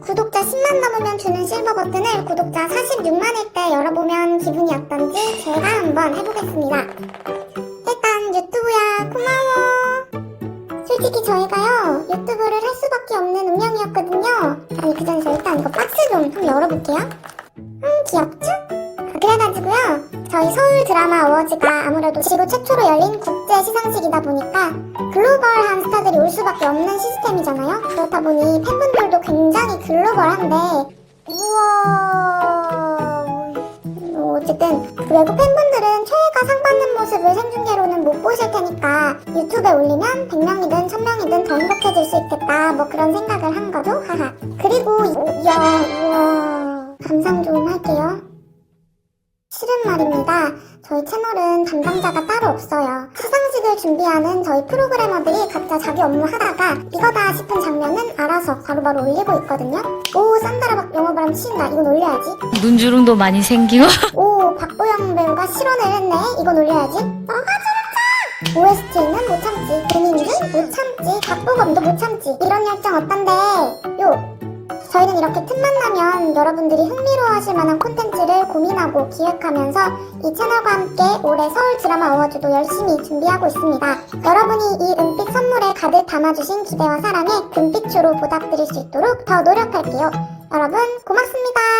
구독자 10만 넘으면 주는 실버 버튼을 구독자 46만일 때 열어보면 기분이 어떤지 제가 한번 해보겠습니다. 일단 유튜브야 고마워. 솔직히 저희가요 유튜브를 할 수밖에 없는 운명이었거든요. 아니 그 전에 저 일단 이거 박스 좀 한번 열어볼게요. 음 귀엽죠? 아, 그래가지고요 저희 서울 드라마 어워즈가 아무래도 지구 최초로 열린 국제 시상식이다 보니까 수밖에 없는 시스템이잖아요. 그렇다 보니 팬분들도 굉장히 글로벌한데 우와. 뭐 어쨌든 외국 팬분들은 최애가 상 받는 모습을 생중계로는 못 보실 테니까 유튜브에 올리면 100명이든 1000명이든 더 행복해질 수 있겠다. 뭐 그런 생각을 한 거죠? 하하. 그리고 이- 이야 저희 채널은 담당자가 따로 없어요. 시상식을 준비하는 저희 프로그래머들이 각자 자기 업무 하다가 이거다 싶은 장면은 알아서 바로바로 올리고 있거든요. 오, 산다라박 영어바람 치인다. 이건 올려야지. 눈주름도 많이 생기고 오, 박보영 배우가 실언을 했네. 이건 올려야지. 뭐가 저렇다! OST는 못 참지. 본인은 못 참지. 박보검도 못 참지. 이런 열정 어떤데? 요. 저희는 이렇게 틈만 나면 여러분들이 흥미로워하실 만한 콘텐츠를 고민하고 기획하면서 이 채널과 함께 올해 서울 드라마 어워즈도 열심히 준비하고 있습니다. 여러분이 이 은빛 선물에 가득 담아주신 기대와 사랑에 금빛으로 보답드릴 수 있도록 더 노력할게요. 여러분 고맙습니다.